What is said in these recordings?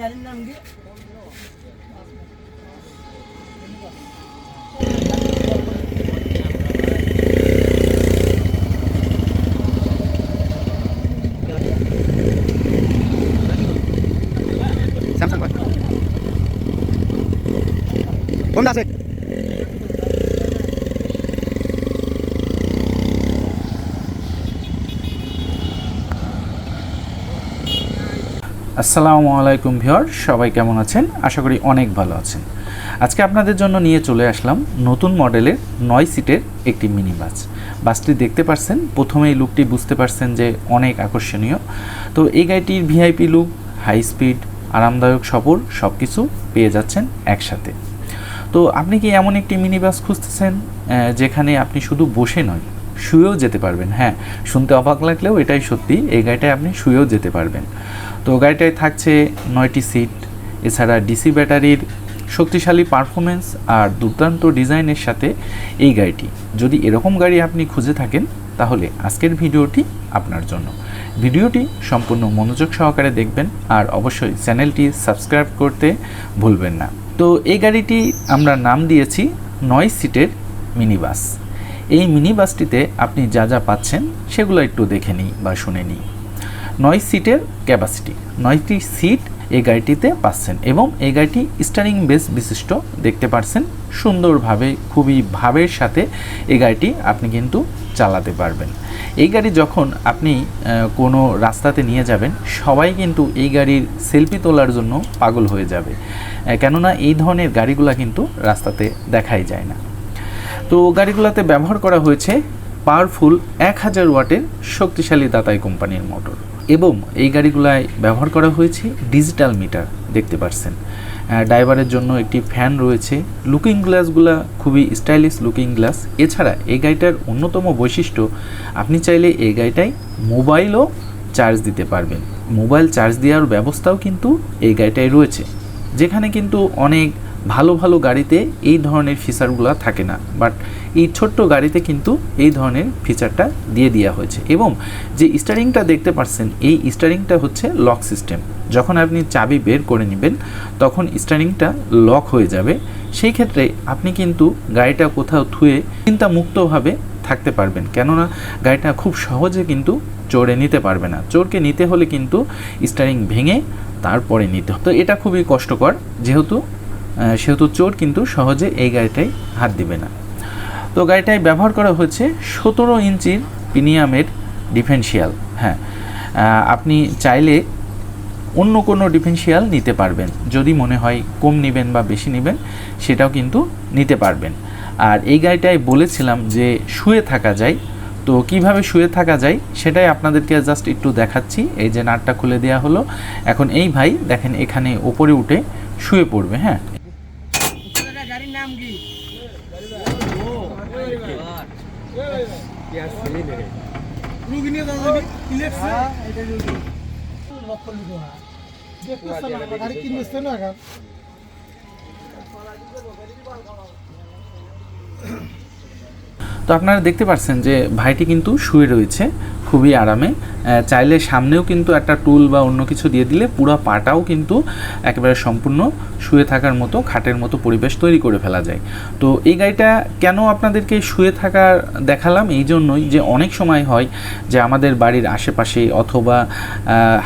গাড়ির নাম কি? স্যামসাং কয়? কোনটা আছে? আসসালামু আলাইকুম ভিওর সবাই কেমন আছেন? আশা করি অনেক ভালো আছেন। আজকে আপনাদের জন্য নিয়ে চলে আসলাম নতুন মডেলের নয় সিটের একটি মিনি বাস। বাসটি দেখতে পারছেন প্রথমে এই লুকটি বুঝতে পারছেন যে অনেক আকর্ষণীয়। তো এই গাড়িটির ভিআইপি লুক, হাই স্পিড, আরামদায়ক সফর সব কিছু পেয়ে যাচ্ছেন একসাথে। তো আপনি কি এমন একটি মিনি বাস খুঁজতেছেন যেখানে আপনি শুধু বসে নয় শুয়েও যেতে পারবেন হ্যাঁ। শুনতে অবাক লাগলেও এটাই সত্যি, এই গাড়িটায় আপনি শুয়েও যেতে পারবেন। তো গাড়িটায় থাকছে নয়টি সিট, এছাড়া ডিসি ব্যাটারির শক্তিশালী পারফরমেন্স আর দুর্দান্ত ডিজাইনের সাথে এই গাড়িটি। যদি এরকম গাড়ি আপনি খুঁজে থাকেন, তাহলে আজকের ভিডিওটি আপনার জন্য। ভিডিওটি সম্পূর্ণ মনোযোগ সহকারে দেখবেন আর অবশ্যই চ্যানেলটি সাবস্ক্রাইব করতে ভুলবেন না। তো এই গাড়িটি আমরা নাম দিয়েছি নয় সিটের মিনি বাস এই মিনি বাসটিতে আপনি যা যা পাচ্ছেন, সেগুলো একটু দেখে নিই বা শুনে নিই। নয় সিটের ক্যাপাসিটি, নয়টি সিট এই গাড়িটিতে পাচ্ছেন এবং এই গাড়িটি স্টারিং বেস বিশিষ্ট, দেখতে পাচ্ছেন সুন্দরভাবে, খুবই ভাবের সাথে এই গাড়িটি আপনি কিন্তু চালাতে পারবেন। এই গাড়ি যখন আপনি কোনো রাস্তাতে নিয়ে যাবেন, সবাই কিন্তু এই গাড়ির সেলফি তোলার জন্য পাগল হয়ে যাবে। কেননা এই ধরনের গাড়িগুলো কিন্তু রাস্তাতে দেখাই যায় না। তো গাড়িগুলোতে ব্যবহার করা হয়েছে পাওয়ারফুল এক হাজার ওয়াটের শক্তিশালী দাতাই কোম্পানির মোটর এবং এই গাড়িগুলায় ব্যবহার করা হয়েছে ডিজিটাল মিটার, দেখতে পাচ্ছেন ড্রাইভারের জন্য একটি ফ্যান রয়েছে। লুকিং গ্লাসগুলা খুবই স্টাইলিশ লুকিং গ্লাস। এছাড়া এই গাড়িটার অন্যতম বৈশিষ্ট্য, আপনি চাইলে এই গাড়িটায় মোবাইলও চার্জ দিতে পারবেন। মোবাইল চার্জ দেওয়ার ব্যবস্থাও কিন্তু এই গাড়িটায় রয়েছে। যেখানে কিন্তু অনেক ভালো ভালো গাড়িতে এই ধরনের ফিচারগুলো থাকে না। বাট এই ছোট্ট গাড়িতে কিন্তু এই ধরনের ফিচারটা দিয়ে দেওয়া হয়েছে। এবং যে স্টারিংটা দেখতে পাচ্ছেন, এই স্টারিংটা হচ্ছে লক সিস্টেম যখন আপনি চাবি বের করে নেবেন, তখন স্টারিংটা লক হয়ে যাবে। সেই ক্ষেত্রে আপনি কিন্তু গাড়িটা কোথাও থুয়ে চিন্তামুক্তভাবে থাকতে পারবেন। কেননা গাড়িটা খুব সহজে কিন্তু চোরে নিতে পারবে না। চোরকে নিতে হলে কিন্তু স্টারিং ভেঙে তারপরে নিতে তো এটা খুবই কষ্টকর। যেহেতু সেহেতু চোর কিন্তু সহজে এই গাড়িটায় হাত দিবে না। তো গাড়িটায় ব্যবহার করা হয়েছে সতেরো ইঞ্চির প্রিমিয়ামের ডিফেন্সিয়াল হ্যাঁ। আপনি চাইলে অন্য কোনো ডিফেন্সিয়াল নিতে পারবেন। যদি মনে হয় কম নেবেন বা বেশি নেবেন, সেটাও কিন্তু নিতে পারবেন। আর এই গাড়িটায় বলেছিলাম যে শুয়ে থাকা যায়। তো কীভাবে শুয়ে থাকা যায় সেটাই আপনাদেরকে জাস্ট একটু দেখাচ্ছি। এই যে নাটটা খুলে দেওয়া হলো। এখন এই ভাই দেখেন এখানে ওপরে উঠে শুয়ে পড়বে হ্যাঁ গাড়ির নাম কি রুগী নিয়ে দাদা ইলেকশন এটা রুগী লক্ষ লিখো না দেখতেছ না গাড়ি কিনতেছ না এখন তো আপনারা দেখতে পাচ্ছেন যে ভাইটি কিন্তু শুয়ে রয়েছে। খুবই আরামে। চাইলে সামনেও কিন্তু একটা টুল বা অন্য কিছু দিয়ে দিলে পুরো পাটাও কিন্তু একেবারে সম্পূর্ণ শুয়ে থাকার মতো, খাটের মতো পরিবেশ তৈরি করে ফেলা যায়। তো এই গাড়িটা কেন আপনাদেরকে শুয়ে থাকার দেখালাম? এই জন্যই যে অনেক সময় হয় যে আমাদের বাড়ির আশেপাশে অথবা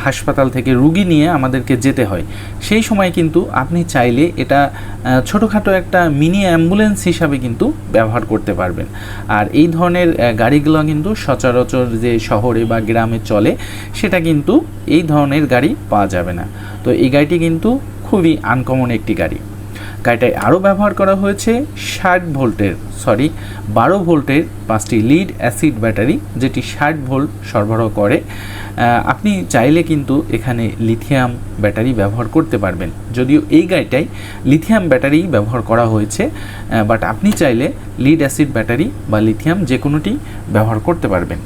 হাসপাতাল থেকে রুগী নিয়ে আমাদেরকে যেতে হয়। সেই সময় কিন্তু আপনি চাইলে এটা ছোটোখাটো একটা মিনি অ্যাম্বুলেন্স হিসাবে কিন্তু ব্যবহার করতে পারবেন। আর এই ধরনের গাড়িগুলো কিন্তু সচরাচর যে শহরে বা গ্রামে চলে, সেটা কিন্তু এই ধরনের গাড়ি পাওয়া যাবে না। তো এই গাড়িটি কিন্তু খুবই আনকমন একটি গাড়ি। গাড়িটায় আরও ব্যবহার করা হয়েছে ষাট ভোল্টের সরি বারো ভোল্টের পাঁচটি লিড অ্যাসিড ব্যাটারি যেটি ষাট ভোল্ট সরবরাহ করে। আপনি চাইলে কিন্তু এখানে লিথিয়াম ব্যাটারি ব্যবহার করতে পারবেন। যদিও এই গাড়িটায় লিথিয়াম ব্যাটারি ব্যবহার করা হয়েছে বাট আপনি চাইলে লিড অ্যাসিড ব্যাটারি বা লিথিয়াম যে কোনোটি ব্যবহার করতে পারবেন।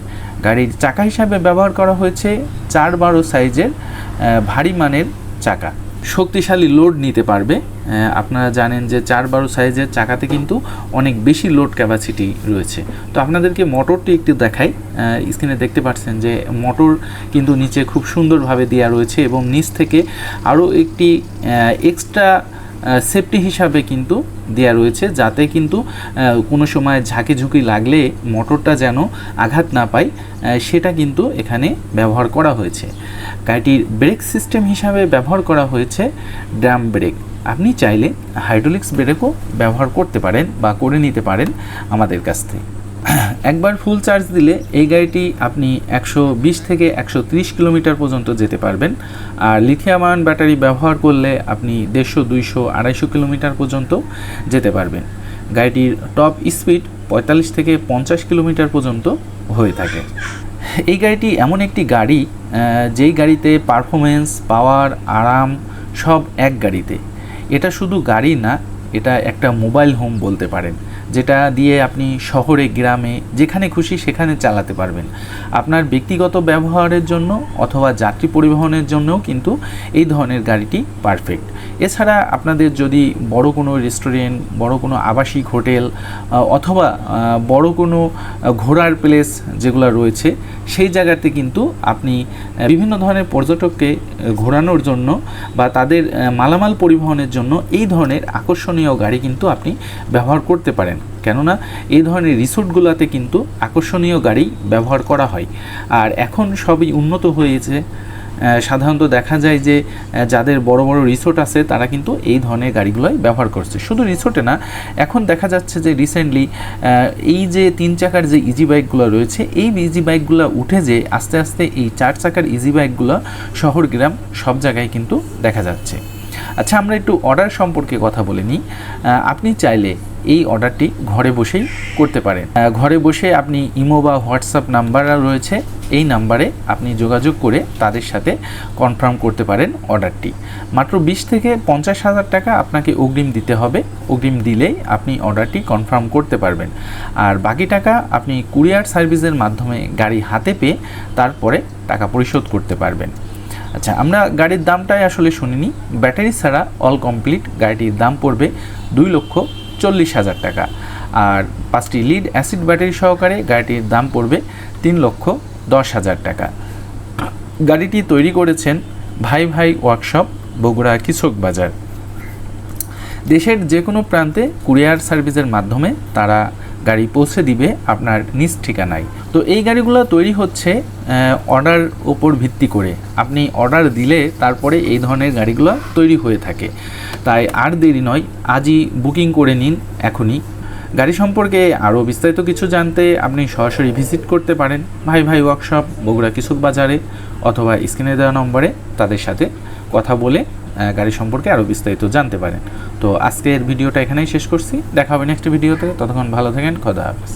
গাড়ির চাকা হিসাবে ব্যবহার করা হয়েছে চার বারো সাইজের ভারী মানের চাকা। শক্তিশালী লোড নিতে পারবে। আপনারা জানেন যে চার বারো সাইজের চাকাতে কিন্তু অনেক বেশি লোড ক্যাপাসিটি রয়েছে। তো আপনাদেরকে মোটরটি একটু দেখাই। স্ক্রিনে দেখতে পাচ্ছেন যে মোটর কিন্তু নিচে খুব সুন্দরভাবে দেওয়া রয়েছে এবং নিচ থেকে আরও একটি এক্সট্রা সেফটি হিসাবে কিন্তু দেওয়া রয়েছে, যাতে কিন্তু কোনো সময় ঝাঁকি ঝুঁকি লাগলে মোটরটা যেন আঘাত না পায় সেটা কিন্তু এখানে ব্যবহার করা হয়েছে। গাড়িটির ব্রেক সিস্টেম হিসাবে ব্যবহার করা হয়েছে ড্রাম ব্রেক আপনি চাইলে হাইড্রোলিক্স ব্রেকও ব্যবহার করতে পারেন বা করে নিতে পারেন আমাদের কাছ থেকে। একবার ফুল চার্জ দিলে এই গাড়িটি আপনি একশো বিশ থেকে একশো ত্রিশ কিলোমিটার পর্যন্ত যেতে পারবেন। আর লিথিয়াম আয়ন ব্যাটারি ব্যবহার করলে আপনি দেড়শো, দুইশো, আড়াইশো কিলোমিটার পর্যন্ত যেতে পারবেন। গাড়িটির টপ স্পিড পঁয়তাল্লিশ থেকে পঞ্চাশ কিলোমিটার পর্যন্ত হয়ে থাকে। এই গাড়িটি এমন একটি গাড়ি যেই গাড়িতে পারফরমেন্স পাওয়ার আরাম সব এক গাড়িতে। এটা শুধু গাড়ি না, এটা একটা মোবাইল হোম বলতে পারেন। যেটা দিয়ে আপনি শহরে, গ্রামে, যেখানে খুশি সেখানে চালাতে পারবেন। আপনার ব্যক্তিগত ব্যবহারের জন্য অথবা যাত্রী পরিবহনের জন্যও কিন্তু এই ধরনের গাড়িটি পারফেক্ট এছাড়া আপনাদের যদি বড় কোনো রেস্টুরেন্ট বড় কোনো আবাসিক হোটেল অথবা বড় কোনো ঘোরার প্লেস যেগুলো রয়েছে, সেই জায়গাতে কিন্তু আপনি বিভিন্ন ধরনের পর্যটককে ঘোরানোর জন্য বা তাদের মালামাল পরিবহনের জন্য এই ধরনের আকর্ষণীয় গাড়ি কিন্তু আপনি ব্যবহার করতে পারেন। কেননা এই ধরনের রিসোর্টগুলোতে কিন্তু আকর্ষণীয় গাড়ি ব্যবহার করা হয়। আর এখন সবই উন্নত হয়েছে। সাধারণত দেখা যায় যে যাদের বড় বড় রিসোর্ট আছে, তারা কিন্তু এই ধরনের গাড়িগুলোই ব্যবহার করছে। শুধু রিসোর্টে না, এখন দেখা যাচ্ছে যে রিসেন্টলি এই যে তিন চাকার যে ইজি বাইকগুলো রয়েছে, এই ইজি বাইকগুলো উঠে যে আস্তে আস্তে এই চার চাকার ইজি বাইকগুলো শহর, গ্রাম সব জায়গায় কিন্তু দেখা যাচ্ছে। আচ্ছা আমরা একটু অর্ডার সম্পর্কে কথা বলে নিই। আপনি চাইলে এই অর্ডারটি ঘরে বসেই করতে পারেন। ঘরে বসে আপনি ইমো বা হোয়াটসঅ্যাপ নাম্বার রয়েছে। এই নাম্বারে আপনি যোগাযোগ করে তাদের সাথে কনফার্ম করতে পারেন অর্ডারটি মাত্র বিশ থেকে পঞ্চাশ হাজার টাকা আপনাকে অগ্রিম দিতে হবে। অগ্রিম দিলেই আপনি অর্ডারটি কনফার্ম করতে পারবেন। আর বাকি টাকা আপনি কুরিয়ার সার্ভিসের মাধ্যমে গাড়ি হাতে পেয়ে তারপরে টাকা পরিশোধ করতে পারবেন। আচ্ছা আমরা গাড়ির দামটাই আসলে শুনিনি। ব্যাটারি ছাড়া অল কমপ্লিট গাড়িটির দাম পড়বে দুই লক্ষ চল্লিশ হাজার টাকা। আর পাঁচটি লিড অ্যাসিড ব্যাটারি সহকারে গাড়িটির দাম পড়বে তিন লক্ষ দশ হাজার টাকা। গাড়িটি তৈরি করেছেন ভাই ভাই ওয়ার্কশপ বগুড়া কৃষক বাজার। দেশের যে কোনো প্রান্তে কুরিয়ার সার্ভিসের মাধ্যমে তারা গাড়ি পৌঁছে দিবে আপনার নিজ ঠিকানায়। তো এই গাড়িগুলো তৈরি হচ্ছে অর্ডার ওপর ভিত্তি করে। আপনি অর্ডার দিলে তারপরে এই ধরনের গাড়িগুলো তৈরি হয়ে থাকে। তাই আর দেরি নয়, আজই বুকিং করে নিন এখনই। গাড়ি সম্পর্কে আরও বিস্তারিত কিছু জানতে আপনি সরাসরি ভিজিট করতে পারেন ভাই ভাই ওয়ার্কশপ বগুড়া কৃষক বাজারে অথবা স্ক্রিনে দেওয়া নম্বরে তাদের সাথে কথা বলে গাড়ি সম্পর্কে আরও বিস্তারিত জানতে পারেন। তো আজকের ভিডিওটা এখানেই শেষ করছি। দেখা হবে নেক্সট ভিডিওতে ততক্ষণ ভালো থাকেন। খোদা হাফেজ।